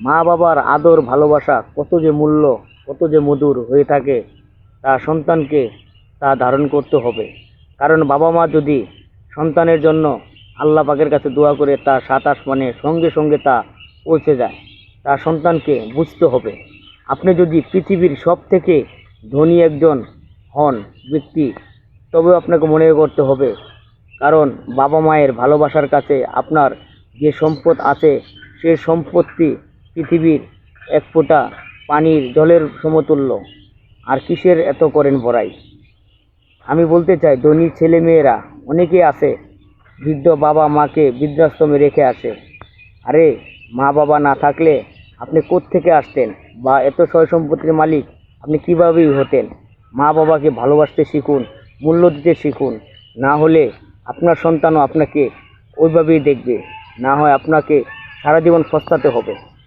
মা বাবার আদর, ভালোবাসা কত যে মূল্য, কত যে মধুর হয়ে থাকে, তা সন্তানকে তা ধারণ করতে হবে। কারণ বাবা মা যদি সন্তানের জন্য আল্লাহ পাকের কাছে দোয়া করে, তা সাত আসমানে সঙ্গে সঙ্গে তা পৌঁছে যায়। তা সন্তানকে বুঝতে হবে। আপনি যদি পৃথিবীর সব থেকে ধনী একজন হন ব্যক্তি তবে আপনাকে মনে করতে হবে। কারণ বাবা মায়ের ভালোবাসার কাছে আপনার যে সম্পদ আছে, সে সম্পত্তি পৃথিবীর এক ফোঁটা পানির জলের সমতুল্য। আর কিসের এত করেন বড়াই? আমি বলতে চাই, ধনী ছেলে মেয়েরা অনেকেই আছে, বৃদ্ধ বাবা মাকে বৃদ্ধাশ্রমে রেখে আসে। আরে, মা বাবা না থাকলে আপনি থেকে আসতেন? বা এত সয় সম্পত্তির মালিক, আপনি কীভাবেই হতেন? মা বাবাকে ভালোবাসতে শিখুন, মূল্য দিতে শিখুন। না হলে আপনার সন্তানও আপনাকে ওইভাবেই দেখবে। না হয় আপনাকে সারা জীবন পস্তাতে হবে।